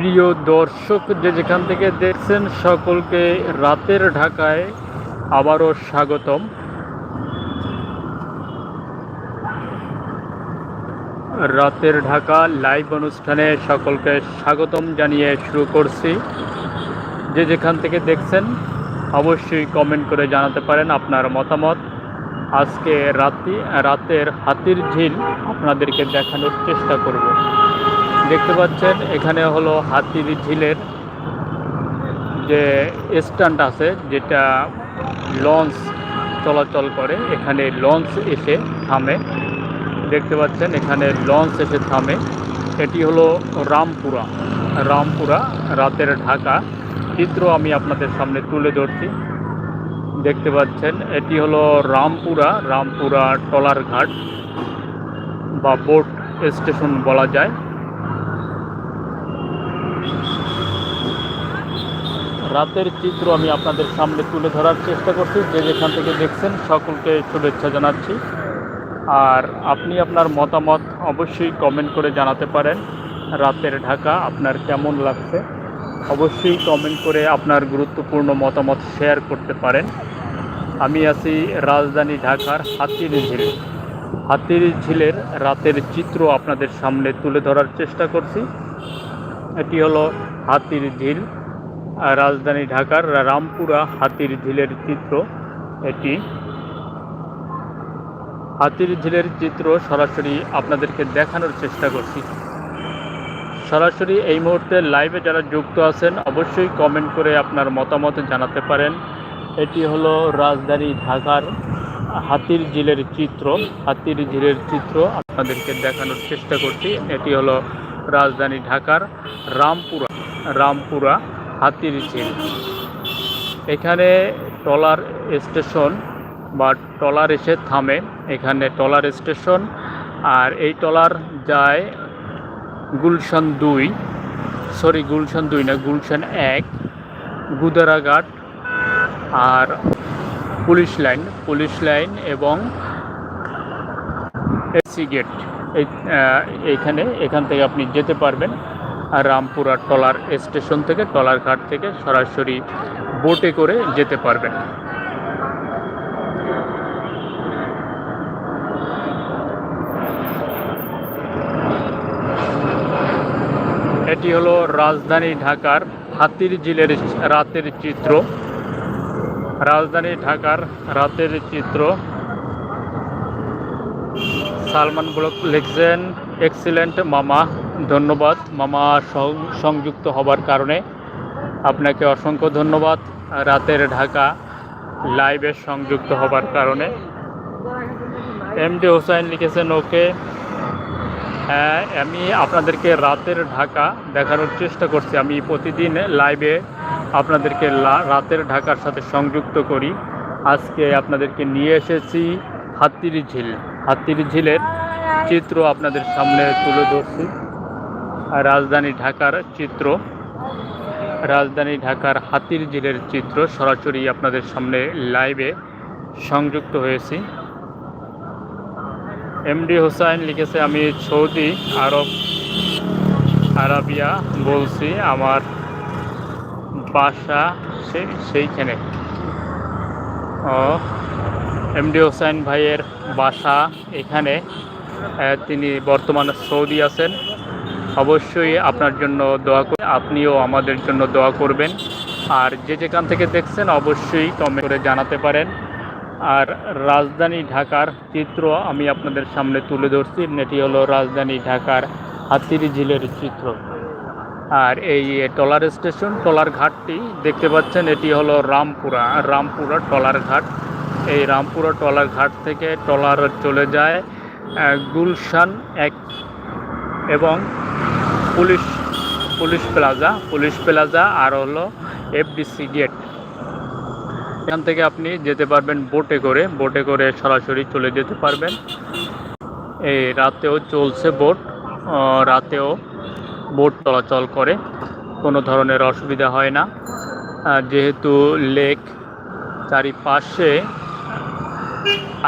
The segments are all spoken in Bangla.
প্রিয় দর্শক যে যেখান থেকে দেখছেন, সকলকে রাতের ঢাকায় আবারও স্বাগতম। রাতের ঢাকা লাইভ অনুষ্ঠানে সকলকে স্বাগতম জানিয়ে শুরু করছি। যে যেখান থেকে দেখছেন, অবশ্যই কমেন্ট করে জানাতে পারেন আপনার মতামত। আজকে রাতি রাতের হাতির ঝিল আপনাদেরকে দেখানোর চেষ্টা করব। দেখতে পাচ্ছেন, এখানে হলো হাতির ঝিলের যে স্ট্যান্ড আছে, যেটা লঞ্চ চলাচল করে, এখানে লঞ্চ এসে থামে। দেখতে পাচ্ছেন, এখানে লঞ্চ এসে থামে। এটি হলো রামপুরা। রামপুরা, রাতের ঢাকা। চিত্র আমি আপনাদের সামনে তুলে ধরছি। দেখতে পাচ্ছেন, এটি হলো রামপুরা রামপুরা টলার ঘাট বা বোট স্টেশন বলা যায়। রাতের চিত্র আমি আপনাদের সামনে তুলে ধরার চেষ্টা করছি। যে যেখান থেকে দেখছেন, সকলকে শুভেচ্ছা জানাচ্ছি। আর আপনি আপনার মতামত অবশ্যই কমেন্ট করে জানাতে পারেন। রাতের ঢাকা আপনার কেমন লাগছে? অবশ্যই কমেন্ট করে আপনার গুরুত্বপূর্ণ মতামত শেয়ার করতে পারেন। আমি আছি রাজধানী ঢাকার হাতির ঝিল হাতির ঝিলের রাতের চিত্র আপনাদের সামনে তুলে ধরার চেষ্টা করছি। এটি হলো হাতির ঝিল রাজধানী ঢাকার রামপুরা হাতির ঝিলের চিত্র এটি। হাতির ঝিলের চিত্র সরাসরি আপনাদেরকে দেখানোর চেষ্টা করছি। সরাসরি এই মুহূর্তে লাইভে যারা যুক্ত আছেন, অবশ্যই কমেন্ট করে আপনার মতামত জানাতে পারেন। এটি হলো রাজধানী ঢাকার হাতির ঝিলের চিত্র। হাতির ঝিলের চিত্র আপনাদেরকে দেখানোর চেষ্টা করছি। এটি হলো রাজধানী ঢাকার রামপুরা। রামপুরা হাতির ঝিল। এখানে টলার স্টেশন বা টলার এসে থামে। এখানে টলার স্টেশন আর এই টলার যায় গুলশান দুই। সরি, গুলশান দুই না, গুলশান এক গুদারাঘাট আর পুলিশ লাইন পুলিশ লাইন এবং এসি গেট। এই এইখানে এখান থেকে আপনি যেতে পারবেন। রামপুরা টলার স্টেশন থেকে, টলার ঘাট থেকে সরাসরি বোটে করে যেতে পারবেন। এটি হলো রাজধানী ঢাকার হাতির ঝিলের রাতের চিত্র। রাজধানী ঢাকার রাতের চিত্র। সালমান ব্লক লিখছেন, এক্সিলেন্ট মামা। ধন্যবাদ মামা সংযুক্ত হবার কারণে। আপনাকে অসংখ্য ধন্যবাদ। রাতের ঢাকা লাইভে সংযুক্ত হবার কারণে। এমডি হোসাইন লিখেছেন, ওকে। হ্যাঁ আমি আপনাদেরকে রাতের ঢাকা দেখানোর চেষ্টা করছি। আমি প্রতিদিন লাইভে আপনাদেরকে রাতের ঢাকার সাথে সংযুক্ত করি। আজকে আপনাদেরকে নিয়ে এসেছি হাতির ঝিল। হাতির ঝিলের চিত্র আপনাদের সামনে তুলে ধরছি। রাজধানী ঢাকার চিত্র। রাজধানী ঢাকার হাতির ঝিলের চিত্র সরাসরি আপনাদের সামনে লাইভে সংযুক্ত হয়েছি। এমডি হোসাইন লিখেছে, আমি সৌদি আরব, আরাবিয়া বলছি, আমার বাসা সেইখানে। ও এমডি হোসাইন ভাইয়ের বাসা এখানে। তিনি বর্তমানে সৌদি আছেন। অবশ্যই আপনার জন্য দোয়া করে, আপনিও আমাদের জন্য দোয়া করবেন। আর যে যেখান থেকে দেখছেন, অবশ্যই কমেন্ট করে জানাতে পারেন। আর রাজধানী ঢাকার চিত্র আমি আপনাদের সামনে তুলে ধরছি। এটি হলো রাজধানী ঢাকার হাতির ঝিলের চিত্র। আর এই টলার স্টেশন, টলার ঘাটটি দেখতে পাচ্ছেন, এটি হলো রামপুরা রামপুরা টলার ঘাট। এই রামপুরা টলার ঘাট থেকে টলার চলে যায় গুলশান এক এবং police police plaza police plaza আর হলো এফডিসি গেট এখান থেকে আপনি যেতে পারবেন বোটে করে। বোটে করে সরাসরি চলে যেতে পারবেন। এই রাতেও চলছে বোট রাতেও বোট চলাচল করে। কোনো ধরনের অসুবিধা হয় না। যেহেতু লেক চারিপাশে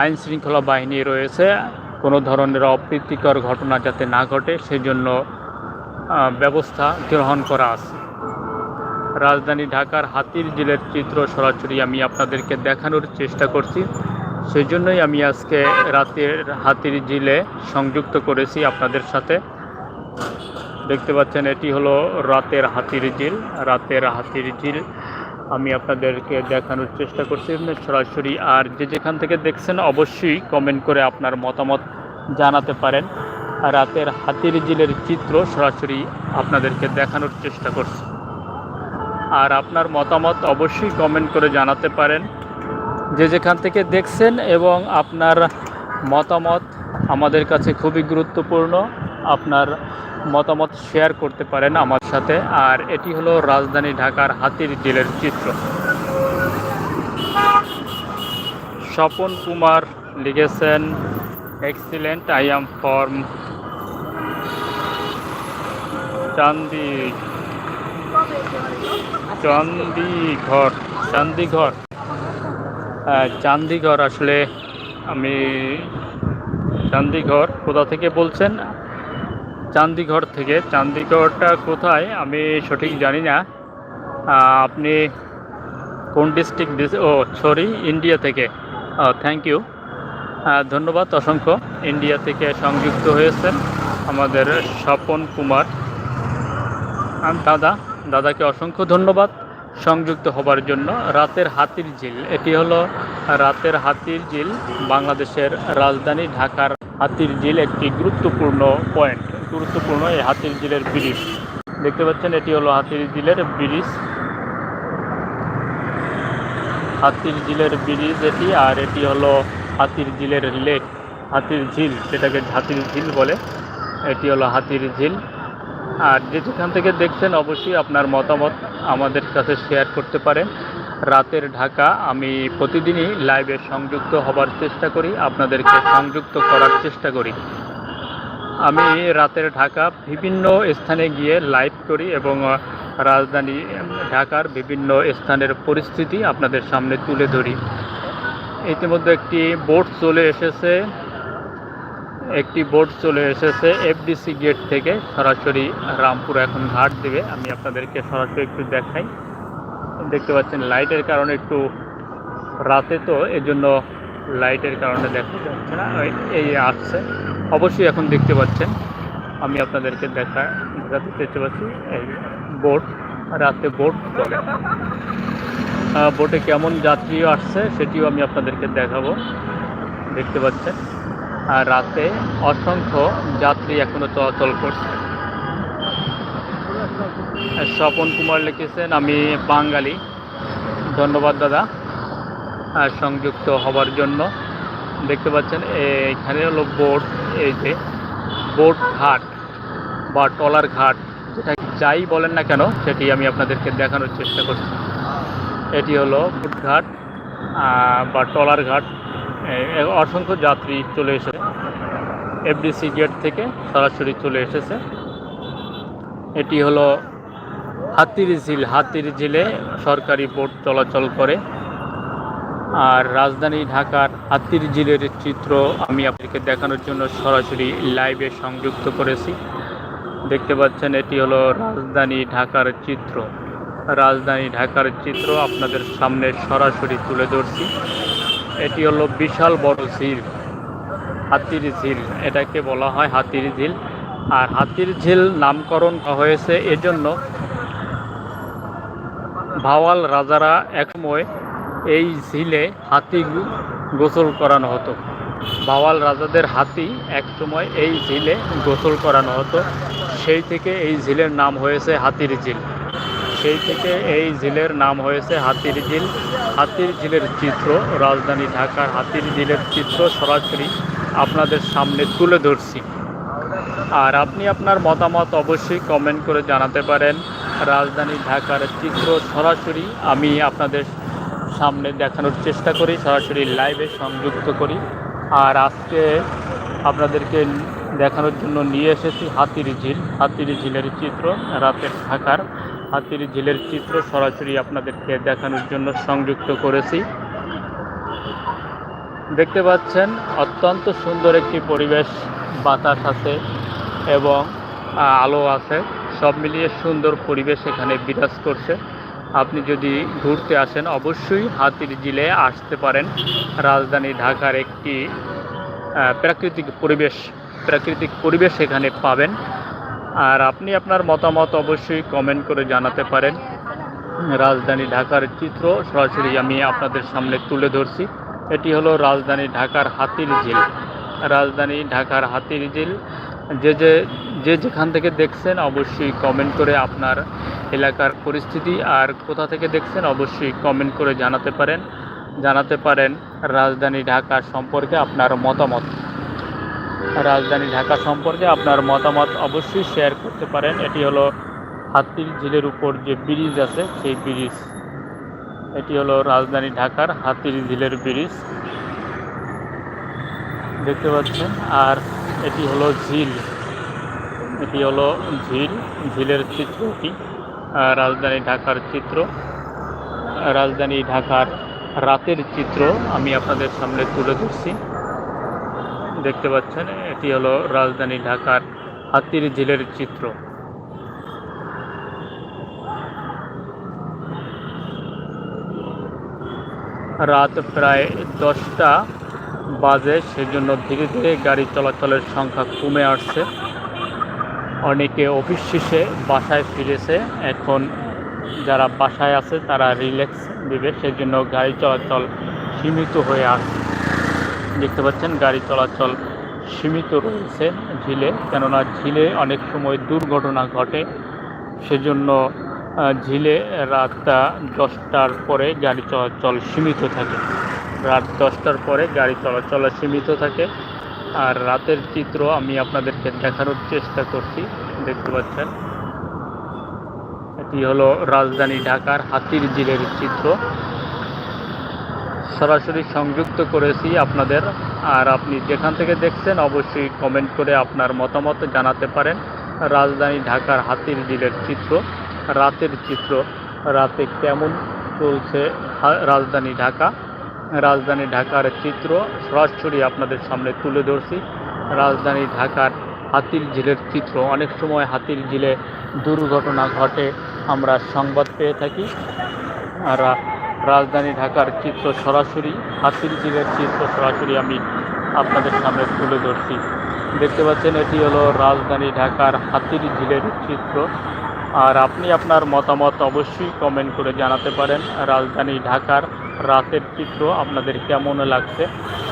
আইন শৃঙ্খলা বাহিনী রয়েছে কোনো ধরনের অপ্রীতিকর ঘটনা যাতে না ঘটে, সেজন্য ব্যবস্থা গ্রহণ করা আছে। রাজধানী ঢাকার হাতির ঝিলের চিত্র সরাসরি আমি আপনাদেরকে দেখানোর চেষ্টা করছি। সেই জন্যই আমি আজকে রাতের হাতির ঝিলে সংযুক্ত করেছি আপনাদের সাথে। দেখতে পাচ্ছেন, এটি হলো রাতের হাতির ঝিল। রাতের হাতির ঝিল আমি আপনাদেরকে দেখানোর চেষ্টা করছি। সরাসরি আর যে যেখান থেকে দেখছেন, অবশ্যই কমেন্ট করে আপনার মতামত জানাতে পারেন। রাতের হাতির ঝিলের চিত্র সরাসরি আপনাদেরকে দেখানোর চেষ্টা করছি। আর আপনার মতামত অবশ্যই কমেন্ট করে জানাতে পারেন। যে যেখান থেকে দেখছেন এবং আপনার মতামত আমাদের কাছে খুবই গুরুত্বপূর্ণ, আপনার মতামত শেয়ার করতে পারেন আমার সাথে। আর এটি হলো রাজধানী ঢাকার হাতির ডিলের চিত্র। স্বপন কুমার লিখেছেন excellent I am from Chandi Chandigarh Chandigarh Chandigarh আসলে আমি চান্দিঘর কোথা থেকে বলছেন? চান্দিঘর থেকে। চান্দিগড়টা কোথায়? আমি সঠিক জানি না। আপনি কোন ডিস্ট্রিক্ট ও, সরি, ইন্ডিয়া থেকে। থ্যাংক ইউ ধন্যবাদ, অসংখ্য। ইন্ডিয়া থেকে সংযুক্ত হয়েছেন আমাদের স্বপন কুমার। দাদা, দাদাকে অসংখ্য ধন্যবাদ সংযুক্ত হবার জন্য। রাতের হাতির ঝিল, এটি হলো রাতের হাতির ঝিল বাংলাদেশের রাজধানী ঢাকার হাতির ঝিল একটি গুরুত্বপূর্ণ পয়েন্ট গুরুত্বপূর্ণ এই হাতির ঝিলের ব্রিজ। দেখতে পাচ্ছেন, এটি হলো হাতির ঝিলের ব্রিজ। হাতির ঝিলের ব্রিজ এটি, আর এটি হলো হাতির ঝিলের লেক, হাতির ঝিল, যেটাকে হাতির ঝিল বলে। এটি হলো হাতির ঝিল। আর যে যেখান থেকে দেখছেন, অবশ্যই আপনার মতামত আমাদের কাছে শেয়ার করতে পারেন। রাতের ঢাকা, আমি প্রতিদিনই লাইভে সংযুক্ত হবার চেষ্টা করি, আপনাদেরকে সংযুক্ত করার চেষ্টা করি। আমি রাতের ঢাকা বিভিন্ন স্থানে গিয়ে লাইভ করি এবং রাজধানী ঢাকার বিভিন্ন স্থানের পরিস্থিতি আপনাদের সামনে তুলে ধরি। ইতিমধ্যে একটি বোট চলে এসেছে। একটি বোট চলে এসেছে এফডিসি গেট থেকে। সরাসরি রামপুর এখন ঘাট দেবে। আমি আপনাদেরকে সরাসরি একটু দেখাই। দেখতে পাচ্ছেন, লাইটের কারণে একটু রাতে তো, এজন্য লাইটের কারণে দেখা যাচ্ছে না এই আসছে। অবশ্যই এখন দেখতে পাচ্ছেন। আমি আপনাদেরকে দেখা দেখাতে চেষ্টা পাচ্ছি, এই বোট, রাতে বোট চলে। বোটে কেমন যাত্রীও আসছে, সেটিও আমি আপনাদেরকে দেখাবো। দেখতে পাচ্ছেন। আর রাতে অসংখ্য যাত্রী এখনও চলাচল করছে। স্বপন কুমার লিখেছেন, আমি বাঙালি। ধন্যবাদ, দাদা। সংযুক্ত হবার জন্য। দেখতে পাচ্ছেন এখানে হলো বোট, এই যে, বোট ঘাট বা টলার ঘাট, যেটা যাই বলেন না কেন, সেটি আমি আপনাদেরকে দেখানোর চেষ্টা করছি। এটি হলো বোট ঘাট বা টলার ঘাট। অসংখ্য যাত্রী চলে এসেছে এফডিসি গেট থেকে সরাসরি চলে এসেছে। এটি হলো হাতির ঝিল, হাতির ঝিলে সরকারি বোট চলাচল করে। আর রাজধানী ঢাকার হাতির ঝিলের চিত্র আমি আপনাকে দেখানোর জন্য সরাসরি লাইভে সংযুক্ত করেছি। দেখতে পাচ্ছেন, এটি হলো রাজধানী ঢাকার চিত্র। রাজধানী ঢাকার চিত্র আপনাদের সামনে সরাসরি তুলে ধরছি। এটি হলো বিশাল বড় ঝিল, হাতির ঝিল, এটাকে বলা হয় হাতির ঝিল। আর হাতির ঝিল নামকরণ করা হয়েছে এজন্য ভাওয়াল রাজারা একসময় এই ঝিলে হাতি গোসল করানো হতো। ভাওয়াল রাজাদের হাতি একসময় এই ঝিলে গোসল করানো হতো। সেই থেকে এই ঝিলের নাম হয়েছে হাতির ঝিল। সেই থেকে এই ঝিলের নাম হয়েছে হাতির ঝিল। হাতির ঝিলের চিত্র রাজধানী ঢাকার হাতির ঝিলের চিত্র সরাসরি আপনাদের সামনে তুলে ধরছি। আর আপনি আপনার মতামত অবশ্যই কমেন্ট করে জানাতে পারেন। রাজধানী ঢাকার চিত্র সরাসরি আমি আপনাদের সামনে দেখানোর চেষ্টা করি, সরাসরি লাইভে সংযুক্ত করি। আর আজকে আপনাদেরকে দেখানোর জন্য নিয়ে এসেছি হাতির ঝিল। হাতির ঝিলের চিত্র, রাতের ঢাকার হাতির ঝিলের চিত্র সরাসরি আপনাদেরকে দেখানোর জন্য সংযুক্ত করেছি। দেখতে পাচ্ছেন অত্যন্ত সুন্দর একটি পরিবেশ, বাতাস আছে এবং আলো আছে। সব মিলিয়ে সুন্দর পরিবেশ এখানে বিরাজ করছে। আপনি যদি ঘুরতে আসেন, অবশ্যই হাতির জিলে আসতে পারেন। রাজধানী ঢাকার একটি প্রাকৃতিক পরিবেশ প্রাকৃতিক পরিবেশ এখানে পাবেন। আর আপনি আপনার মতামত অবশ্যই কমেন্ট করে জানাতে পারেন। রাজধানী ঢাকার চিত্র সরাসরি আমি আপনাদের সামনে তুলে ধরছি। এটি হলো রাজধানী ঢাকার হাতির ঝিল রাজধানী ঢাকার হাতির ঝিল যে যে যে যেখান থেকে দেখছেন অবশ্যই কমেন্ট করে আপনার এলাকার পরিস্থিতি আর কোথা থেকে দেখছেন অবশ্যই কমেন্ট করে জানাতে পারেন। জানাতে পারেন রাজধানী ঢাকা সম্পর্কে আপনার মতামত। রাজধানী ঢাকা সম্পর্কে আপনার মতামত অবশ্যই শেয়ার করতে পারেন। এটি হলো হাতির ঝিলের উপর যে ব্রিজ আছে, সেই ব্রিজ এটি হলো রাজধানী ঢাকার হাতির ঝিলের ব্রিজ। দেখতে পাচ্ছেন, আর এটি হলো ঝিল। এটি হলো ঝিল, ঝিলের চিত্র এটি রাজধানী ঢাকার চিত্র। রাজধানী ঢাকার রাতের চিত্র আমি আপনাদের সামনে তুলে ধরছি। দেখতে পাচ্ছেন, এটি হলো রাজধানী ঢাকার হাতির ঝিলের চিত্র। রাত প্রায় দশটা বাজে, সেজন্য ধীরে ধীরে গাড়ি চলাচলের সংখ্যা কমে আসছে। অনেকে অফিস শেষে বাসায় ফিরেছে। এখন যারা বাসায় আছে, তারা রিল্যাক্স দিবে সেজন্য গাড়ি চলাচল সীমিত হয়ে আসছে। দেখতে পাচ্ছেন, গাড়ি চলাচল সীমিত রয়েছে ঝিলে, কেননা ঝিলে অনেক সময় দুর্ঘটনা ঘটে, সেজন্য ঝিলে রাতটা দশটার পরে গাড়ি চলাচল সীমিত থাকে। রাত দশটার পরে গাড়ি চলাচল সীমিত থাকে। আর রাতের চিত্র আমি আপনাদেরকে দেখানোর চেষ্টা করছি। দেখতে পাচ্ছেন? এটি হলো রাজধানী ঢাকার হাতির ঝিলের চিত্র। সরাসরি সংযুক্ত করেছি আপনাদের। আর আপনি যেখান থেকে দেখছেন, অবশ্যই কমেন্ট করে আপনার মতামত জানাতে পারেন। রাজধানী ঢাকার হাতির ঝিলের চিত্র। রাতের চিত্র। রাতে কেমন চলছে রাজধানী ঢাকা? রাজধানী ঢাকার চিত্র সরাসরি আপনাদের সামনে তুলে ধরছি। রাজধানী ঢাকার হাতির ঝিলের চিত্র। অনেক সময় হাতির ঝিলে দুর্ঘটনা ঘটে, আমরা সংবাদ পেয়ে থাকি। আর রাজধানী ঢাকার চিত্র সরাসরি, হাতির ঝিলের চিত্র সরাসরি আমি আপনাদের সামনে তুলে ধরছি। দেখতে পাচ্ছেন, এটি হলো রাজধানী ঢাকার হাতির ঝিলের চিত্র। আর আপনি আপনার মতামত অবশ্যই কমেন্ট করে জানাতে পারেন। রাজধানী ঢাকার রাতের চিত্র আপনাদের কেমন লাগছে?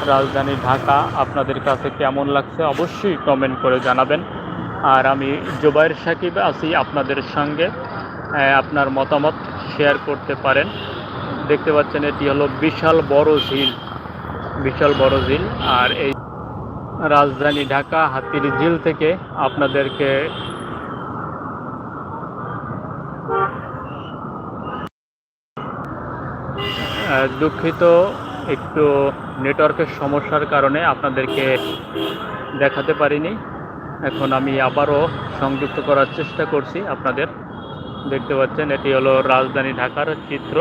রাজধানী ঢাকা আপনাদের কাছে কেমন লাগছে? অবশ্যই কমেন্ট করে জানাবেন। আর আমি জোবাইর সাকিব আছি আপনাদের সঙ্গে। আপনার মতামত শেয়ার করতে পারেন। দেখতে পাচ্ছেন এটি হলো বিশাল বড় ঝিল। বিশাল বড় ঝিল। আর এই রাজধানী ঢাকা হাতির ঝিল থেকে আপনাদেরকে দুঃখিত, একটু নেটওয়ার্কের সমস্যার কারণে আপনাদেরকে দেখাতে পারিনি। এখন আমি আবারও সংযুক্ত করার চেষ্টা করছি আপনাদের। দেখতে পাচ্ছেন, এটি হলো রাজধানী ঢাকার চিত্র।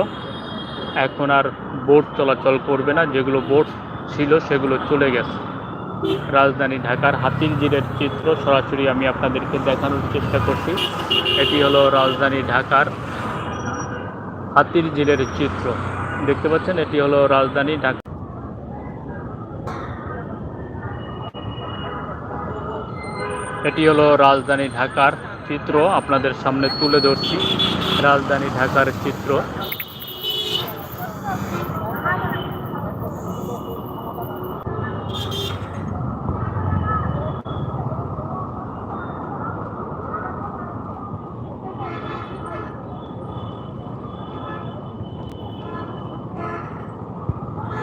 এখন আর বোট চলাচল করবে না, যেগুলো বোট ছিল সেগুলো চলে গেছে। রাজধানী ঢাকার হাতির জিরের চিত্র, সরাসরি আমি আপনাদেরকে দেখানোর চেষ্টা করছি। এটি হলো রাজধানী ঢাকার হাতির জিরের চিত্র। দেখতে পাচ্ছেন, এটি হলো রাজধানী ঢাকা। এটি হলো রাজধানী ঢাকার চিত্র, আপনাদের সামনে তুলে ধরছি। রাজধানী ঢাকার চিত্র।